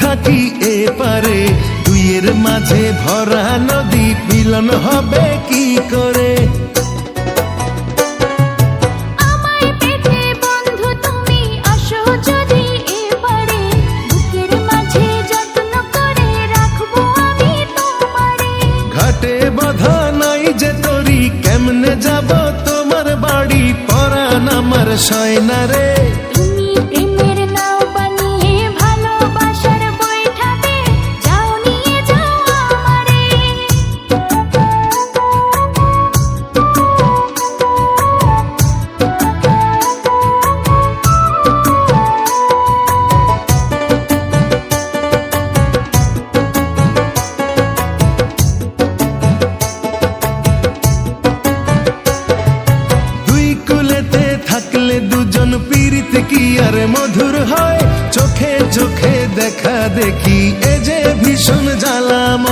থাকি এ পারে দুইয়ের মাঝে ভরা নদী মিলন হবে কি করে? বাধা নাই যে তরি কেমনে যাব তোমার বাড়ি? পরান আমার সয়না রে দুজন পীড়িত কি আর মধুর হয়? চোখে চোখে দেখা দেখি এ যে ভীষণ জ্বালাময়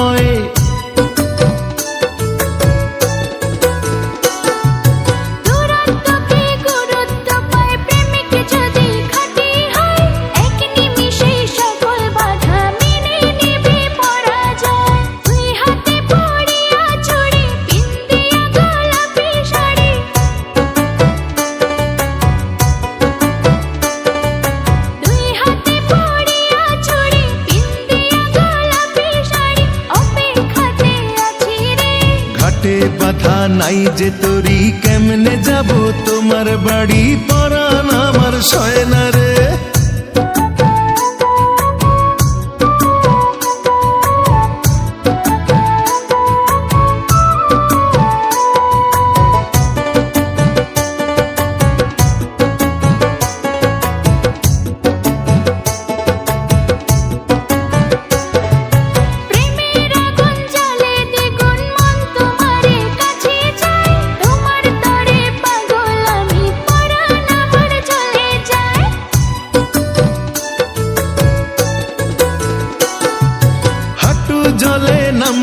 ঘাটে বাধা নাই যে তোরি কেমনে যাব তোমার বাড়ি পরান আমার সয়না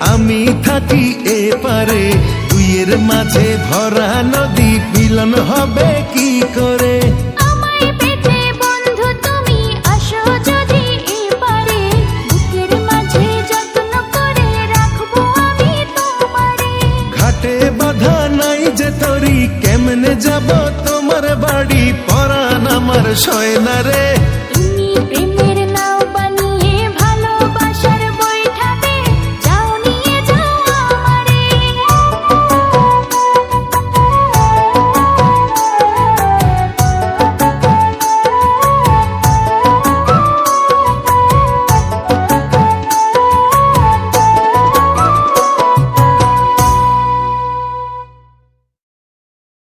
আমি থাকি এ পারে দুইয়ের মাঝে ভরা নদী মিলন হবে কি করে? কেমনে যাব তোমার বাড়ি? পরান আমার সয়না রে।